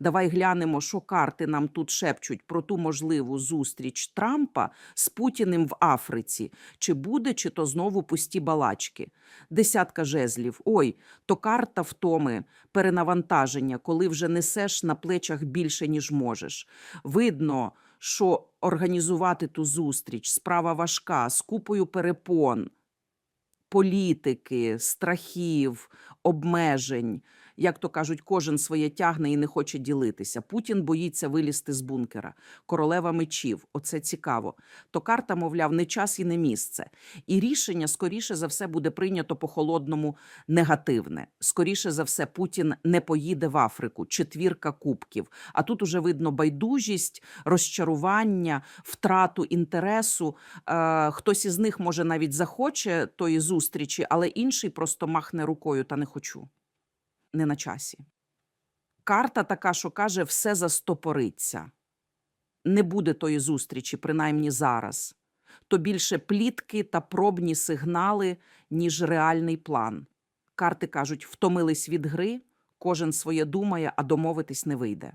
Давай глянемо, що карти нам тут шепчуть про ту можливу зустріч Трампа з Путіним в Африці. Чи буде, чи то знову пусті балачки. Десятка жезлів. Ой, то карта втоми, перенавантаження, коли вже несеш на плечах більше, ніж можеш. Видно, що організувати ту зустріч справа важка, з купою перепон, політики, страхів, обмежень. Як то кажуть, кожен своє тягне і не хоче ділитися. Путін боїться вилізти з бункера. Королева мечів. Оце цікаво. То карта, мовляв, не час і не місце. І рішення, скоріше за все, буде прийнято по холодному негативне. Скоріше за все, Путін не поїде в Африку. Четвірка кубків. А тут уже видно байдужість, розчарування, втрату інтересу. Е, хтось із них може навіть захоче тої зустрічі, але інший просто махне рукою та не хочу. Не на часі. Карта така, що каже, все застопориться. Не буде тої зустрічі, принаймні зараз. То більше плітки та пробні сигнали, ніж реальний план. Карти кажуть, втомились від гри, кожен своє думає, а домовитись не вийде.